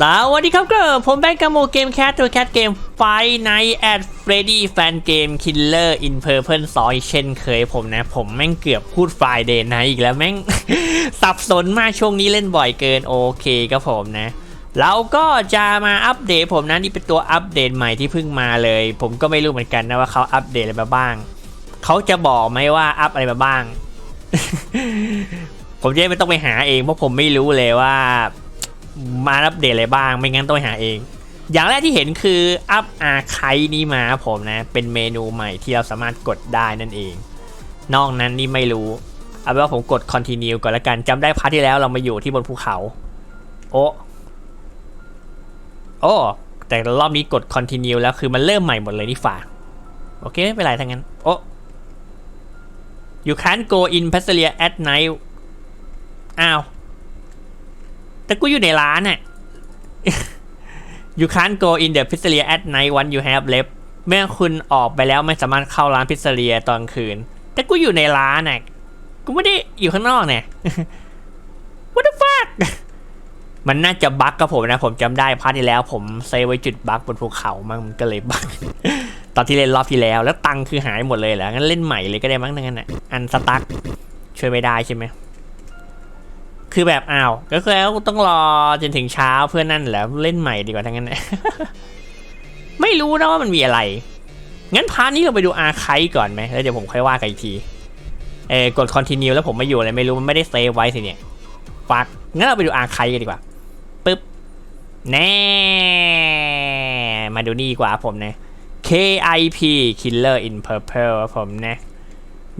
สวัสดีครับก็ผมแบงค์กาโมเกมแคทตัวแคทเกมไฟในแอดเฟรดี้แฟนเกมคิลเลอร์อินเพอร์เพลซอยเช่นเคยผมนะ ผมแม่งเกือบพูดไฟเดย์ไนอีกแล้วแม่ง สับสนมากช่วงนี้เล่นบ่อยเกิน โอเคครับผมนะ เราก็จะมาอัปเดตผมนะ นี่เป็นตัวอัปเดตใหม่ที่เพิ่งมาเลย ผมก็ไม่รู้เหมือนกันนะว่าเขาอัปเดตอะไรมาบ้าง เขาจะบอกไหมว่าอัปอะไรมาบ้าง ผมจะไม่ต้องไปหาเองเพราะผมไม่รู้เลยว่า มาอัปเดตอะไรบ้าง ไม่งั้นต้องไปหาเอง อย่างแรกที่เห็นคืออัพอาร์ไคนี้มาผมนะ เป็นเมนูใหม่ที่เราสามารถกดได้นั่นเอง นอกนั้นนี่ไม่รู้ เอาเป็นว่าผมกด continue ก่อนละกันจำได้พาร์ทที่แล้วเรามาอยู่ที่บนภูเขา โอ้โอ้แต่รอบนี้กด continue แล้วคือมันเริ่มใหม่หมดเลยนี่ฝ่าโอเคไม่เป็นไรทั้งนั้น โอ้ you can't go in p a s t e r i a at night อ้าว แต่กูอยู่ในร้านอะ you can't go in the pizzeria at night once you have left เมื่อคุณออกไปแล้วไม่สามารถเข้าร้านพิซซ e เรียตอนคืน แต่กูอยู่ในร้านน่ะ กูไม่ได้อยู่ข้างนอกเนี่ย what the fuck มันน่าจะบั๊กกับผมนะ ผมจำได้พาร์ทที่แล้ว ผมเซฟไว้จุดบั๊กบนภูเขามั้งมันก็เลยบั๊กตอนที่เล่นรอบที่แล้ว แล้วตังค์คือหายหมดเลยเหรองั้นเล่นใหม่เลยก็ได้มั้งนั่นน่ะอันสตั๊กช่วยไม่ได้ใช่ไหม คือแบบอ้าว ก็คือแล้วต้องรอจนถึงเช้าเพื่อนนั่นแหละเล่นใหม่ดีกว่าทั้งนั้นไม่รู้นะว่ามันมีอะไร งั้นพาร์ทนี้เราไปดูอาร์ไคก่อนไหมแล้วเดี๋ยวผมค่อยว่ากันอีกที เออกด continue แล้วผมไม่อยู่เลยไม่รู้มันไม่ได้เซฟไว้สิเนี่ยฟักงั้นเราไปดูอาร์ไคกันดีกว่าปึ๊บแน่มาดูนี่ดีกว่าผมนะ KIP Killer in Purple ผมนะ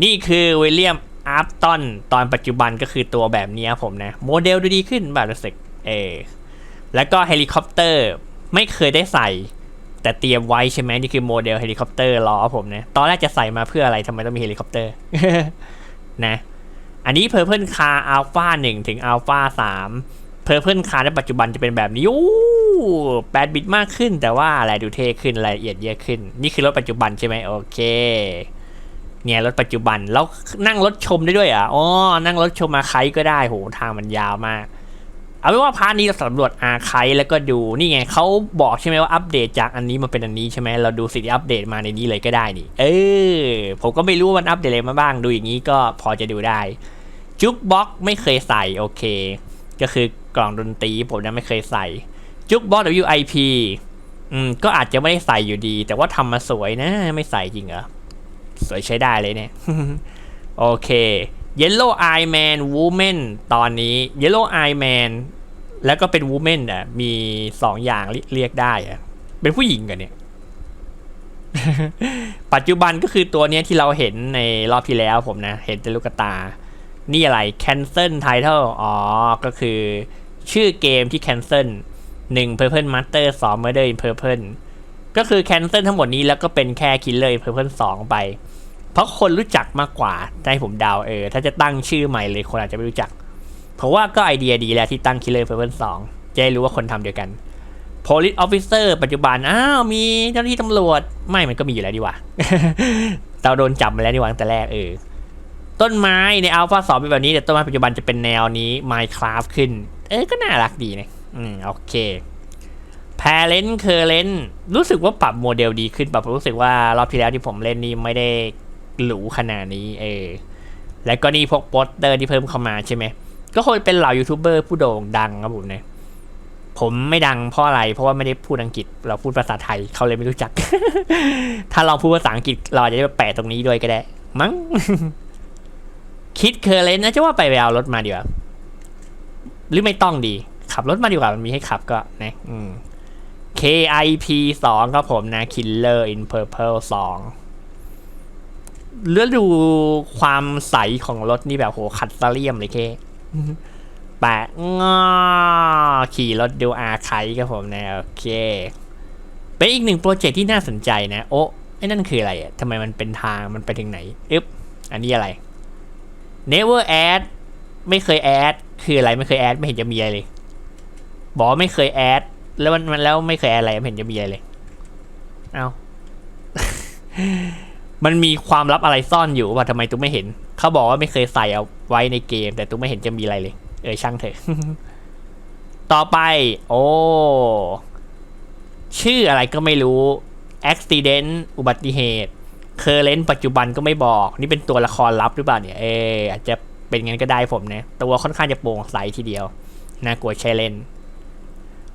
นี่คือวิลเลียม อาร์ตันตอนปัจจุบันก็คือตัวแบบนี้ผมนะ โมเดลดูดีขึ้นแบบรู้สึกเอแล้วก็เฮลิคอปเตอร์ไม่เคยได้ใส่ แต่เตรียมไว้ใช่ไหมนี่คือโมเดลเฮลิคอปเตอร์ล้อผมนะตอนแรกจะใส่มาเพื่ออะไรทำไมต้องมีเฮลิคอปเตอร์นะอันนี้ Purple Car Alpha 1ถึง Alpha 3 Purple Car ในปัจจุบันจะเป็นแบบนี้โอ้แปดบิตมากขึ้น แต่ว่าอะไรดูเท่ขึ้นรายละเอียดเยอะขึ้น นี่คือรถปัจจุบันใช่ไหมโอเค เนี่ยรถปัจจุบันแล้วนั่งรถชมได้ด้วยอะอ๋อนั่งรถชมอาไคก็ได้โหทางมันยาวมาก เอาเป็นว่าพาร์ทนี้เราสำรวจอาไคแล้วก็ดูนี่ไงเขาบอกใช่ไหมว่าอัปเดตจากอันนี้มาเป็นอันนี้ใช่ไหมเราดูสิ่งที่อัปเดตมาในนี้เลยก็ได้นี่ เออผมก็ไม่รู้ว่ามันอัปเดตอะไรมาบ้าง ดูอย่างนี้ก็พอจะดูได้จุกบ็อกไม่เคยใส่โอเค ก็คือกล่องดนตรีผมยังไม่เคยใส่จุกบ็อก WIP อืมก็อาจจะไม่ได้ใส่อยู่ดี แต่ว่าทำมาสวยนะไม่ใส่จริงเหรอ สวยใช้ได้เลยเนี่ย โอเค Yellow Eye Man Woman ตอนนี้ Yellow Eye Man แล้วก็เป็น Woman อะ มีสองอย่างเรีเรียกได้อะ เป็นผู้หญิงกันเนี่ย ปัจจุบันก็คือตัวเนี้ยที่เราเห็นในรอบที่แล้วผมนะ เห็นเป็นลูกตา นี่อะไร Cancel Title อ๋อ ก็คือชื่อเกมที่ Cancel 1 Purple Master 2 Murder in Purple ก็คือ Cancel ทั้งหมดนี้แล้วก็เป็นแค่ Killer in Purple 2ไป เพราะคนรู้จักมากกว่าได้ผมเดาวเออ ถ้าจะตั้งชื่อใหม่เลยคนอาจจะไม่รู้จัก เพราะว่าก็ไอเดียดีแล้วที่ตั้ง Killer in Purple 2จะได้รู้ว่าคนทำเดียวกัน Police Officer ปัจจุบัน อ้าว มีเจ้าหน้าที่ตำรวจ ไม่ มันก็มีอยู่แล้วดีกว่าเราโดนจับมาแล้วดีว่าตั้งแต่แรกเออ ต้นไม้ในอัลฟาสองเป็นแบบนี้แต่ต้นไม้ปัจจุบันจะเป็นแนวนี้ Minecraft ขึ้น เออ ก็น่ารักดีนะ อืม โอเค แพเลนเคอร์เลนรู้สึกว่าปรับโมเดลดีขึ้นปรับรู้สึกว่ารอบที่แล้วที่ผมเล่นนี่ไม่ได้หรูขนาดนี้เออแล้วก็นี่พวกโปสเตอร์ที่เพิ่มเข้ามาใช่ไหม ก็คงเป็นเหล่ายูทูบเบอร์ผู้โด่งดังครับผมเนี่ยผมไม่ดังเพราะอะไร เพราะว่าไม่ได้พูดอังกฤษ เราพูดภาษาไทยเขาเลยไม่รู้จัก ถ้าลองพูดภาษาอังกฤษเราจจะได้แปะตรงนี้ด้วยก็ได้ มั้งคิดเคอร์เลนนะจะว่าไปไปเอารถมาดีกว่าหรือไม่ต้องดี ขับรถมาดีกว่ามันมีให้ขับก็นะ อืม KIP 2ครับผมนะ Killer in Purple 2เลือดูความใสของรถนี่แบบโหขัดสเลียมเลยเคแปะงอขี่รถดูอาไคครับผมนะ โอเค เป็นอีกหนึ่งโปรเจกต์ที่น่าสนใจนะ โอ้ไอ้นั่นคืออะไรอะทำไมมันเป็นทางมันไปถึงไหนอึ๊บอันนี้อะไร never add ไม่เคยแอดคืออะไรไม่เคยแอดไม่เห็นจะมีอะไรเลย บอกว่าไม่เคยแอด แล้วมันมันแล้วไม่เคยแอดอะไรไม่เห็นจะมีอะไรเลย เอามันมีความลับอะไรซ่อนอยู่ว่าทำไมตุ๊กไม่เห็น เขาบอกว่าไม่เคยใส่เอาไว้ในเกม แต่ตุ๊กไม่เห็นจะมีอะไรเลย เออช่างเถอะ ต่อไป โอ้ ชื่ออะไรก็ไม่รู้ accident อุบัติเหตุ current ปัจจุบันก็ไม่บอก นี่เป็นตัวละครลับหรือเปล่าเนี่ย เอออาจจะเป็นงั้นก็ได้ผมนะ ตัวค่อนข้างจะโปร่งใสทีเดียว น่ากลัวใช้เล่น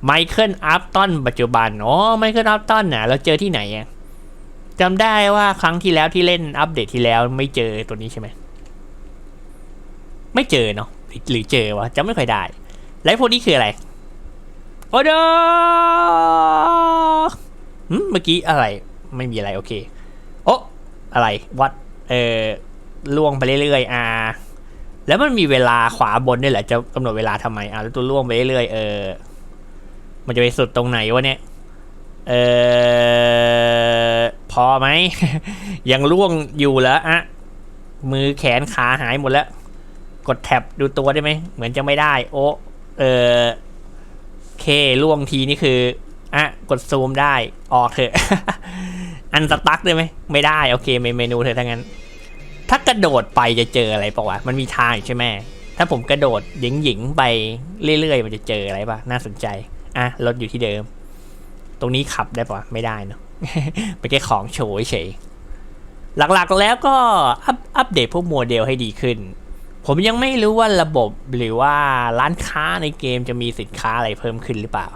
ไมเคิลอัพตันปัจจุบัน อ๋อ ไมเคิลอัพตันน่ะ เราเจอที่ไหนอะจำได้ว่าครั้งที่แล้วที่เล่นอัปเดตที่แล้วไม่เจอตัวนี้ใช่ไหม ไม่เจอเนาะหรือเจอวะจำไม่ค่อยได้ แล้วพวกนี้คืออะไร โอ้เดหึเมื่อกี้อะไร ไม่มีอะไรโอเค โอ้อะไร วัด เออล่วงไปเรื่อยๆ อ่า แล้วมันมีเวลาขวาบนด้วยเหรอจะกำหนดเวลาทำไม อ่าแล้วตัวล่วงไปเรื่อยๆ เออ มันจะไปสุดตรงไหนวะเนี่ย เออพอไหม ยังล่วงอยู่แล้วอะมือแขนขาหายหมดแล้ว กดแท็บดูตัวได้ไหม เหมือนจะไม่ได้ โอ้เออเคล่วงทีนี่คืออะกดซูมได้ ออกเถอะ อันสตั๊กได้ไหม ไม่ได้ โอเคเมนูเถอะถ้างั้น ถ้ากระโดดไปจะเจออะไรปะวะ มันมีทางใช่ไหมถ้าผมกระโดดหยิงหยิงๆไปเรื่อยๆ มันจะเจออะไรปะน่าสนใจ อะรถอยู่ที่เดิม ตรงนี้ขับได้ปะไม่ได้เนอะเป็นแค่ของโชว์เฉยหลักๆแล้วก็อัปอัปเดตพวกโมเดลให้ดีขึ้น ผมยังไม่รู้ว่าระบบหรือว่าร้านค้าในเกมจะมีสินค้าอะไรเพิ่มขึ้นหรือเปล่า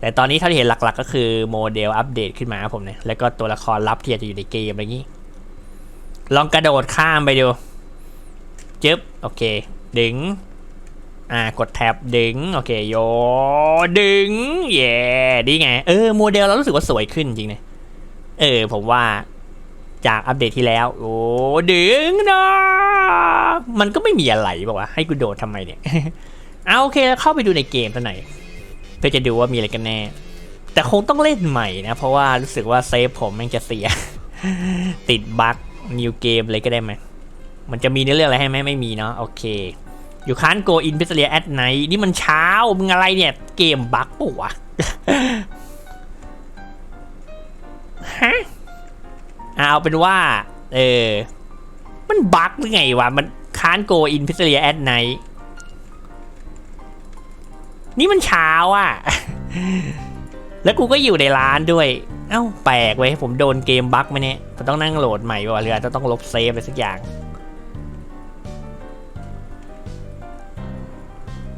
แต่ตอนนี้เท่าที่เห็นหลักๆ ก็คือโมเดลอัปเดตขึ้นมาครับผมเนี่ยแล้วก็ตัวละครลับที่อาจจะอยู่ในเกมอะไรอย่างนี้ ลองกระโดดข้ามไปดูจึ๊บโอเค ดึง อ่ากดแท็บดึง โอเคโยดึงเย่ดีไง เออโมเดลเรารู้สึกว่าสวยขึ้นจริงนะเออ ผมว่าจากอัปเดตที่แล้ว โอ้ดึงนะมันก็ไม่มีอะไรบอกว่าให้กูโดดทำไมเนี่ยเอาโอเคแล้วเข้าไปดูในเกมตัวไหนเพื่อจะดูว่ามีอะไรกันแน่ แต่คงต้องเล่นใหม่นะ เพราะว่ารู้สึกว่าเซฟผมแมันจะเสีย ติดบั๊กนิวเกมเลยก็ได้ไหมมันจะมีเนื้อเรื่องอะไรให้ไหมไม่มีเนาะโอเค อยู่ค้านโกอินพิซเลียแอดไนนี่มันเช้า มึงอะไรเนี่ย เกมบั๊กปะวะฮะเอาเป็นว่า เออ มันบั๊กหรือไงวะ มันค้านโกอินพิซเลียแอดไนนี่มันเช้าอะ แล้วกูก็อยู่ในร้านด้วย เอ้า แปลกเว้ยผมโดนเกมบั๊กไหมเนี่ยผมต้องนั่งโหลดใหม่วะหรือจะต้องลบเซฟไปสักอย่าง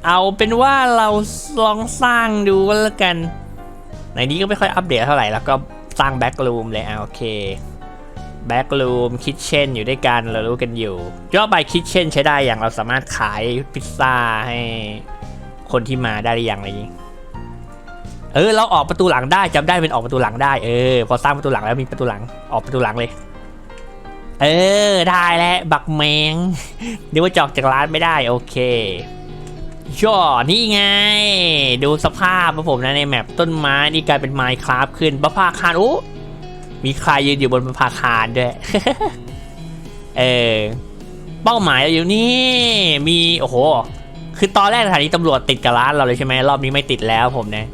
เอาเป็นว่าเราลองสร้างดูก็แล้วกัน ในนี้ก็ไม่ค่อยอัปเดตเท่าไหร่แล้วก็สร้างแบ็กรูมเลยอะโอเคแบ็กรูมคิทเช่นอยู่ด้วยกันเรารู้กันอยู่ยอดไปคิทเช่นใช้ได้อย่างเราสามารถขายพิซซ่าให้คนที่มาได้หรือยังอะไรอย่างนี้เออเราออกประตูหลังได้จำได้เป็นออกประตูหลังได้เออพอสร้างประตูหลังแล้วมีประตูหลังออกประตูหลังเลย เออได้แล้วบักแมงเดี๋ยวว่าจอกจากร้านไม่ได้โอเค ย่อนี่ไง ดูสภาพของผมนะในแมปต้นไม้นี่กลายเป็นไมค์คราฟขึ้นประภาคารโอ้มีใครยืนอยู่บนประภาคารด้วย เออ เป้าหมายเราอยู่นี่ มีโอ้โห คือตอนแรกสถานีตำรวจติดกับร้านเราเลยใช่ไหมรอบนี้ไม่ติดแล้วผมเนี่ย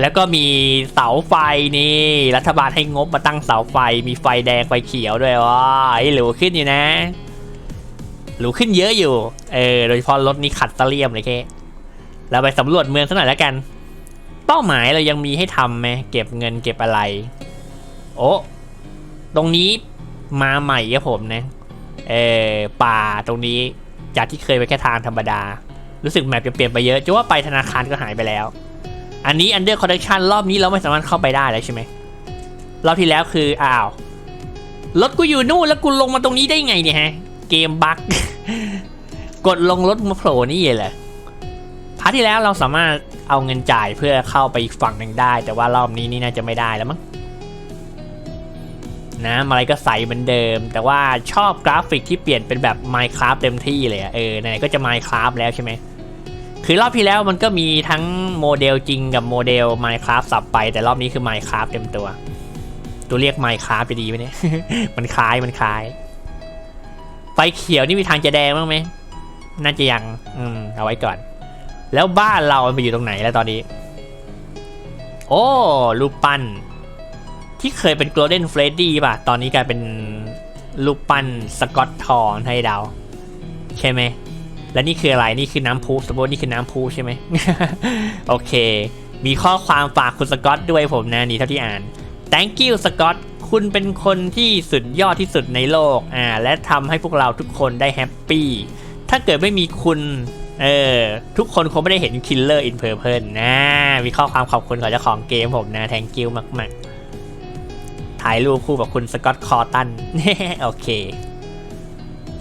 แล้วก็มีเสาไฟนี่ รัฐบาลให้งบมาตั้งเสาไฟ มีไฟแดงไฟเขียวด้วยว้าไอ้หรูขึ้นอยู่นะ หรูขึ้นเยอะอยู่ เออ โดยเฉพาะรถนี้ขัดตะเลียมเลยแค่เราไปสำรวจเมืองสักหน่อยแล้วกัน เป้าหมายเรายังมีให้ทำไหมเก็บเงินเก็บอะไร โอ้ตรงนี้มาใหม่ครับผมนะ เออป่าตรงนี้จากที่เคยไปแค่ทางธรรมดา รู้สึกแมปจะเปลี่ยนไปเยอะจะว่าไปธนาคารก็หายไปแล้ว อันนี้ Under Connection รอบนี้เราไม่สามารถเข้าไปได้แล้วใช่ไหมรอบที่แล้วคืออ้าวรถกูอยู่นู่นแล้วกูลงมาตรงนี้ได้ไงเนี่ยฮะ เกมบั๊กกดลงรถมาโผล่นี่เหรอพาร์ทที่แล้วเราสามารถเอาเงินจ่ายเพื่อเข้าไปอีกฝั่งหนึ่งได้ แต่ว่ารอบนี้นี่น่าจะไม่ได้แล้วมั้งนะอะไรก็ใสเหมือนเดิม แต่ว่าชอบกราฟิกที่เปลี่ยนเป็นแบบ Minecraft เต็มที่เลยอเออไหนก็จะ Minecraft แล้วใช่ไหมคือรอบที่แล้วมันก็มีทั้งโมเดลจริงกับโมเดล Minecraft สับไป แต่รอบนี้คือ Minecraft เต็มตัว ตัวเรียก Minecraft จะดีไหมเนี่ย มันคล้ายมันคล้าย ฟเขียวนี่มีทางจะแดงบ้างไหมน่าจะยัง อืม เอาไว้ก่อน แล้วบ้านเรามันไปอยู่ตรงไหนแล้วตอนนี้ โอ้รูปปั้น ที่เคยเป็น Golden Freddy ป่ะ ตอนนี้กลายเป็นรูปปั้นสกอตทองให้เดาใช่ไหม และนี่คืออะไร นี่คือน้ำพุสมมตินี่คือน้ำพุใช่ไหม โอเค มีข้อความฝากคุณสกอตด้วยผมนะนี่เท่าที่อ่าน thank you สกอต คุณเป็นคนที่สุดยอดที่สุดในโลกอ่าและทำให้พวกเราทุกคนได้แฮปปี้ ถ้าเกิดไม่มีคุณเออทุกคนคงไม่ได้เห็น Killer in Purple นะมีข้อความขอบคุณของเจ้าของเกมผมนะ thank you มากๆ ถ่ายรูปคู่กับคุณสกอตคอตันโอเค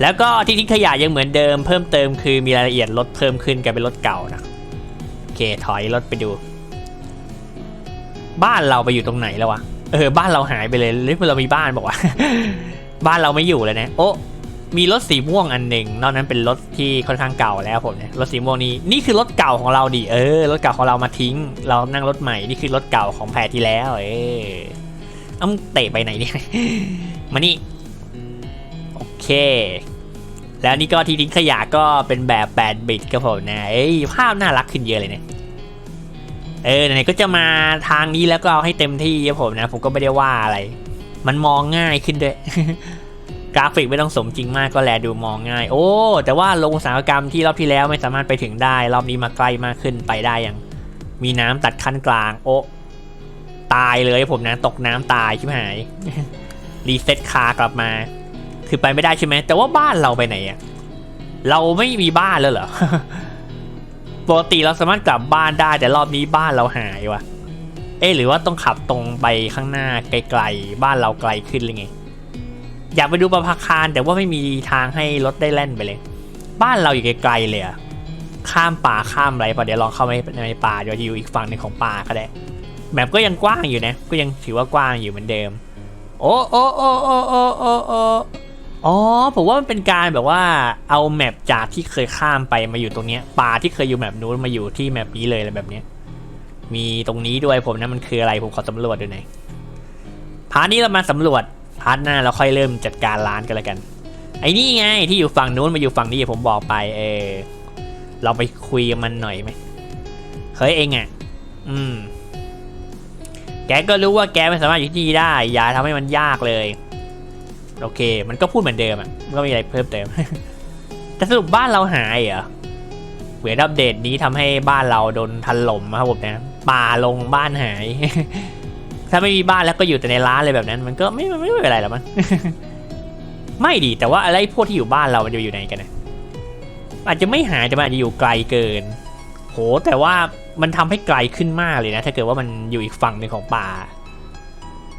แล้วก็ที่ทิ้งขยะยังเหมือนเดิมเพิ่มเติมคือมีรายละเอียดรถเพิ่มขึ้นกลายเป็นรถเก่านะโอเคถอยรถไปดู บ้านเราไปอยู่ตรงไหนแล้ววะ เออบ้านเราหายไปเลยหรือเรามีบ้านบอกว่า บ้านเราไม่อยู่เลยนะ โอ้มีรถสีม่วงอันหนึ่งนอกนั้นเป็นรถที่ค่อนข้างเก่าแล้วผมเนี่ยรถสีม่วงนี้นี่คือรถเก่าของเราดิเออรถเก่าของเรามาทิ้ง เรานั่งรถใหม่นี่คือรถเก่าของแพรที่แล้ว เออเอ้ามึงเตะไปไหนเนี่ยมานี่โอเค แล้วนี่ก็ที่ทิ้งขยะก็เป็นแบบ8บิตครับผมนะเอ้ยภาพน่ารักขึ้นเยอะเลยเนี่ย เออไหนก็จะมาทางนี้แล้วก็เอาให้เต็มที่ครับผมนะ ผมก็ไม่ได้ว่าอะไร มันมองง่ายขึ้นด้วย กราฟิกไม่ต้องสมจริงมากก็แลดูมองง่าย โอ้ แต่ว่าลงอุตสาหกรรมที่รอบที่แล้วไม่สามารถไปถึงได้ รอบนี้มาใกล้มากขึ้นไปได้ยัง มีน้ำตัดขั้นกลาง โอ้ตายเลยผมนะตกน้ำตายชิบหาย รีเซ็ตคากลับมา คือไปไม่ได้ใช่ไหมแต่ว่าบ้านเราไปไหนอะเราไม่มีบ้านแล้วเหรอ ปกติเราสามารถกลับบ้านได้แต่รอบนี้บ้านเราหายวะเอ๊ะหรือว่าต้องขับตรงไปข้างหน้าไกลๆ บ้านเราไกลขึ้นหรือไง อยากไปดูประภาคารแต่ว่าไม่มีทางให้รถได้แล่นไปเลย บ้านเราอยู่ไกลๆเลยอะข้ามป่าข้ามอะไรปะเดี๋ยวลองเข้าไปในป่าเดี๋ยวจะอยู่อีกฝั่งหนึ่งของป่าก็ได้แบบก็ยังกว้างอยู่นะ ก็ยังถือว่ากว้างอยู่เหมือนเดิม โอ้โอ้โอ้โอ้โอ้โอ้ อ๋อผมว่ามันเป็นการแบบว่าเอาแมปจากที่เคยข้ามไปมาอยู่ตรงเนี้ยป่าที่เคยอยู่แมปนู้นมาอยู่ที่แมปนี้เลยอะไรแบบเนี้ยมีตรงนี้ด้วยผมนะมันคืออะไรผมขอสำรวจดูหน่อยพาร์ทนี้เรามาสำรวจพาร์ทหน้าเราค่อยเริ่มจัดการร้านกันแล้วกัน ไอ้นี่ไงที่อยู่ฝั่งนู้นมาอยู่ฝั่งนี้ผมบอกไป เออเราไปคุยกับมันหน่อยไหมเฮ้ยเองอะ อืม แกก็รู้ว่าแกไม่สามารถอยู่ที่นี่ได้ อย่าทำให้มันยากเลย โอเค มันก็พูดเหมือนเดิมอะก็ไม่มีอะไรเพิ่มเติม แต่สรุปบ้านเราหายเหรอเหมือนอัปเดตนี้ทำให้บ้านเราโดนทันลมครับผมนะป่าลงบ้านหาย ถ้าไม่มีบ้านแล้วก็อยู่แต่ในร้านเลยแบบนั้น มันก็ไม่ไม่ไม่เป็นไรหรอกมันไม่ดีแต่ว่าอะไรพวกที่อยู่บ้านเรามันจะอยู่ไหนกันนะอาจจะไม่หายแต่มันอาจจะอยู่ไกลเกิน โหแต่ว่ามันทำให้ไกลขึ้นมากเลยนะ ถ้าเกิดว่ามันอยู่อีกฝั่งหนึ่งของป่า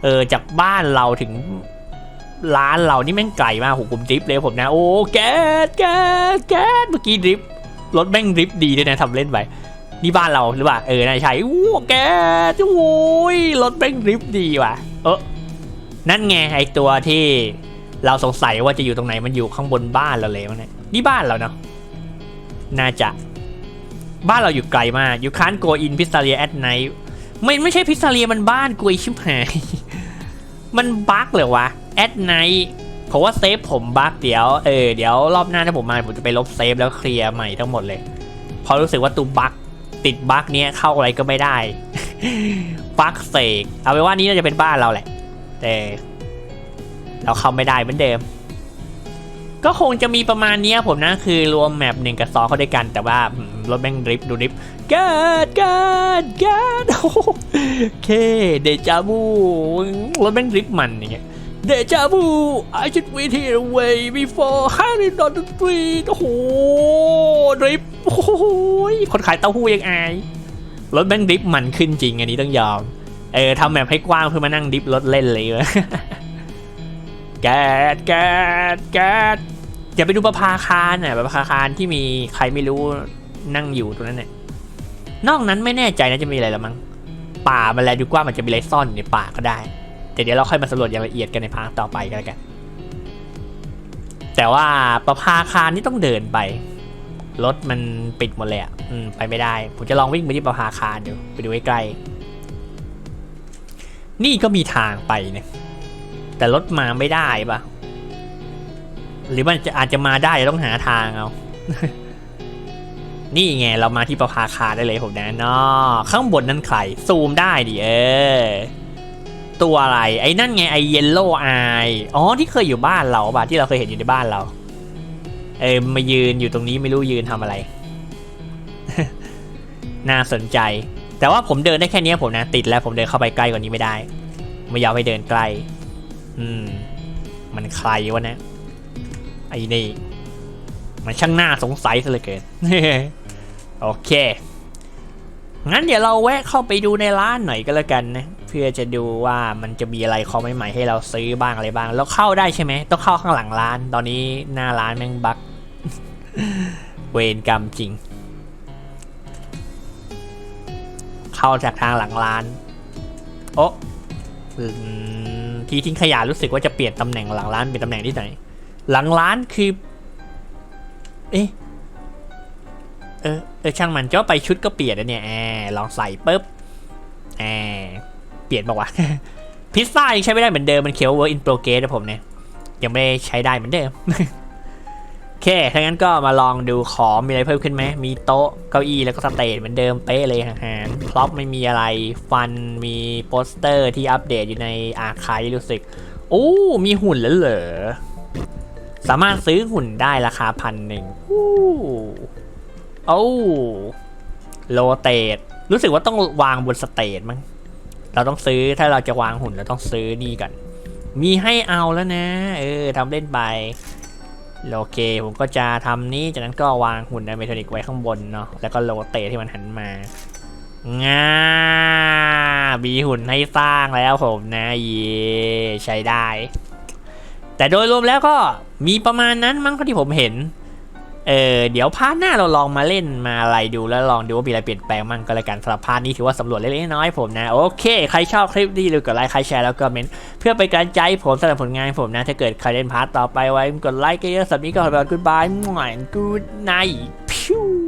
เออจากบ้านเราถึง ร้านเรานี่แม่งไกลมากผมผมดริฟต์เลยผมนะ โอ้แก๊สแก๊สแก๊สเมื่อกี้ดริฟต์รถแม่งดริฟต์ดีด้วยนะทำเล่นไปนี่บ้านเราหรือเปล่าเออนาใช่โอ้แก๊สโอ้ยรถแม่งดริฟต์ดีว่ะ เออนั่นไงไอตัวที่เราสงสัยว่าจะอยู่ตรงไหนมันอยู่ข้างบนบ้านเราเลยมั้งเนี่ยนี่บ้านเราเนาะน่าจะบ้านเราอยู่ไกลมาก you can't go in pizzeria at night ไม่ไม่ใช่พิซซาเรียมันบ้านกุยชิบหาย มันบั๊กเลยวะ at night ผมว่าเซฟผมบั๊กเดี๋ยวเออเดี๋ยวรอบหน้าถ้าผมมาผมจะไปลบเซฟแล้วเคลียร์ใหม่ทั้งหมดเลยเพราะรู้สึกว่าตูบั๊กติดบั๊กเนี้ยเข้าอะไรก็ไม่ได้บั๊กเสกเอาไปนว่านี้น่าจะเป็นบ้านเราแหละ แต่ เราเข้าไม่ได้เหมือนเดิม ก็คงจะมีประมาณเนี้ยผมนะคือรวมแมปหนึ่งกับสองเข้าด้วยกัน แต่ว่ารถแม่งดริฟดูดริฟต์แกดแกดแกดโอ้โหเคเดจาบูรถแม่งดริฟมันอย่างเงี้ย เดจาบู I should wait here way before Harry on the street โอ้โหดริฟโอ้โหคนขายเต้าหู้ยังอายรถแม่งดริฟต์มันขึ้นจริงอันนี้ต้องยอม เออทำแบบให้กว้างเพื่อมานั่งดริฟรถเล่นเลยวะแกดแกดแกดอย่าไปดูประภาคารน่ะประภาคารที่มีใครไม่รู้นั่งอยู่ตรงนั้นเนี่ยนอกนั้นไม่แน่ใจนะจะมีอะไรละมั้งป่ามันแลดูกว่างมันจะมีอะไรซ่อนอยู่ในป่าก็ได้ แต่เดี๋ยวเราค่อยมาสำรวจอย่างละเอียดกันในพาร์ทต่อไปกันแล้วกัน แต่ว่าประภาคารนี่ต้องเดินไปรถมันปิดหมดเลยอะไปไม่ได้ ผมจะลองวิ่งไปที่ประภาคารดูไปดูใกล้ๆนี่ก็มีทางไปเนี่ยแต่รถมาไม่ได้ปะหรือมันจะอาจจะมาได้ต้องหาทางเอานี่ไงเรามาที่ประภาคารได้เลยผมนะนาะข้างบนนั่นใครซูมได้ดิเออ ตัวอะไร ไอ้นั่นไงไอเยลโล่ไออ๋อที่เคยอยู่บ้านเราป่ะที่เราเคยเห็นอยู่ในบ้านเราเออมายืนอยู่ตรงนี้ไม่รู้ยืนทำอะไร น่าสนใจ แต่ว่าผมเดินได้แค่นี้ผมนะติดแล้วผมเดินเข้าไปใกล้กว่านี้ไม่ได้ ไม่ยอมให้เดินใกล้ อืม มันใครวะเนะ ไอ้นี่ มันช่างน่าสงสัยซะเหลือเกิน โอเค งั้นเดี๋ยวเราแวะเข้าไปดูในร้านหน่อยก็แล้วกันนะ เพื่อจะดูว่ามันจะมีอะไรของใหม่ๆให้เราซื้อบ้างอะไรบ้าง แล้วเข้าได้ใช่ไหมต้องเข้าข้างหลังร้าน ตอนนี้หน้าร้านแม่งบักเวรกรรมจริง เข้าจากทางหลังร้าน โอะอืมที่ทิ้งขยะรู้สึกว่าจะเปลี่ยนตำแหน่งหลังร้านเป็นตำแหน่งที่ไหน หลังร้านคือ เอ๊ะเออเออช่างมันเจ้าไปชุดก็เปลี่ยนแล้วเนี่ยแอลองใส่ปุ๊บแอ เปลี่ยนบอกว่าวะพิซซ่ายังใช้ไม่ได้เหมือนเดิมมันเขียว work in progress นะผมเนี่ยยังไม่ใช้ได้เหมือนเดิมโอเคถ้างั้นก็มาลองดูของมีอะไรเพิ่มขึ้นไหมมีโต๊ะเก้าอี้แล้วก็สเตจเหมือนเดิมเป๊ะเลยอาหารพร็อพไม่มีอะไรฟันมีโปสเตอร์ที่อัปเดตอยู่ในอาคายรู้สึกโอ้มีหุ่นแล้วเหรอสามารถซื้อหุ่นได้ราคาพันหนึ่งอู้โอ้โลเตตรู้สึกว่าต้องวางบนสเตจมั้ง เราต้องซื้อถ้าเราจะวางหุ่นเราต้องซื้อนี่ก่อนมีให้เอาแล้วนะ เออทำเล่นไปโอเคผมก็จะทำนี้จากนั้นก็วางหุ่นไดเมทริกไว้ข้างบนเนาะแล้วก็โลเตที่มันหันมาง่ามีหุ่นให้สร้างแล้วผมนะเย่ใช้ได้ แต่โดยรวมแล้วก็มีประมาณนั้นมั้งที่ผมเห็น เออเดี๋ยวพาร์ทหน้าเราลองมาเล่นมาอะไรดูแล้วลองดูว่ามีอะไรเปลี่ยนแปลงมั่งก็แล้วกันสำหรับพาร์ทนี้ถือว่าสำรวจเล็กๆน้อยๆผมนะโอเคใครชอบคลิปนี้ดูกดไลค์ใครแชร์แล้วก็เมนเพื่อเป็นการใจผมสำหรับผลงานผมนะถ้าเกิดใครเล่นพาร์ทต่อไปไว้กดไลค์กันเยอะสำหรับนี้ก็ขอไปกูดบายหมอนกูดไนพิว